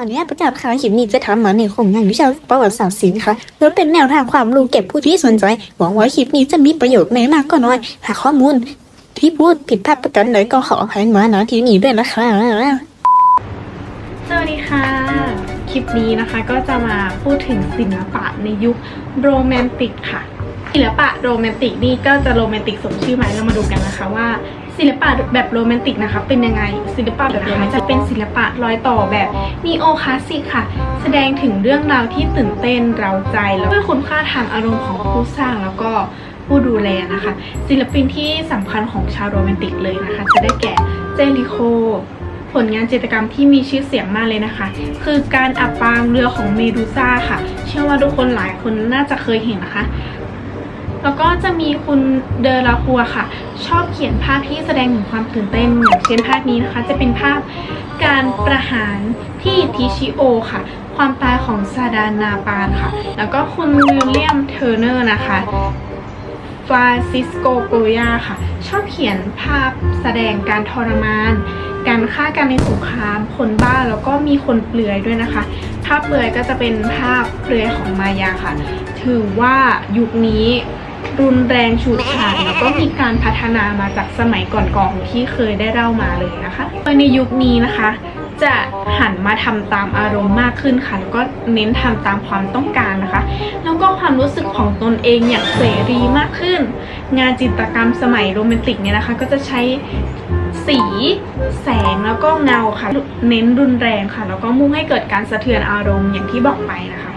ออนุญาตประกาศข่าวคลิปนี้จะทำมาในโครงงานวิชาประวัติศาสตร์ศิลป์ค่ะเพื่อเป็นแนวทางความรู้เก็บผู้ที่สนใจ หวังว่าคลิปนี้จะมีประโยชน์ไม่มากก็น้อย หากข้อมูล ที่พูดผิดพลาดประการใดก็ขออภัยมาณที่นี้ด้วยนะคะ สวัสดีค่ะ คลิปนี้นะคะก็จะมาพูดถึงศิลปะในยุคโรแมนติกค่ะ ศิลปะโรแมนติกนี่ก็จะโรแมนติกสมชื่อไหมเรามาดูกันนะคะว่า ศิลปะแบบโรแมนติกนะคะ เป็นยังไงศิลปะแบบนี้จะเป็นศิลปะรอยต่อแบบนีโอคลาสสิกค่ะ แสดงถึงเรื่องราวที่ตื่นเต้นเร้าใจแล้วก็คุณค่าทางอารมณ์ของผู้สร้างแล้วก็ผู้ดูแลนะคะ ศิลปินที่สำคัญของชาวโรแมนติกเลยนะคะ จะได้แก่เจลิโคผลงานจิตรกรรมที่มีชื่อเสียงมากเลยนะคะ คือการอับปางเรือของเมดูซ่าค่ะ เชื่อว่าทุกคนหลายคนน่าจะเคยเห็นนะคะ แล้วก็จะมีคุณเดอลาคัวค่ะ ชอบเขียนภาพที่แสดงถึงความตื่นเต้นอย่างเช่นภาพนี้นะคะ จะเป็นภาพการประหารที่ทิชิโอค่ะ ความตายของซาดานาปานค่ะ แล้วก็คุณวิลเลียมเทอร์เนอร์นะคะฟรานซิสโกโกยาค่ะ ชอบเขียนภาพแสดงการทรมาน การฆ่ากันในสงคราม คนบ้าแล้วก็มีคนเปลือยด้วยนะคะ ภาพเปลือยก็จะเป็นภาพเปลือยของมายาค่ะ ถือว่ายุคนี้ รุนแรงฉูดฉาดแล้วก็มีการพัฒนามาจากสมัยก่อนๆที่เคยได้เล่ามาเลยนะคะโดยในยุคนี้นะคะ จะหันมาทำตามอารมณ์มากขึ้นค่ะแล้วก็เน้นทำตามความต้องการนะคะ แล้วก็ความรู้สึกของตนเองอย่างเสรีมากขึ้น งานจิตรกรรมสมัยโรแมนติกเนี่ยนะคะ ก็จะใช้สี แสงแล้วก็เงาค่ะ เน้นรุนแรงค่ะ แล้วก็มุ่งให้เกิดการสะเทือนอารมณ์อย่างที่บอกไปนะคะ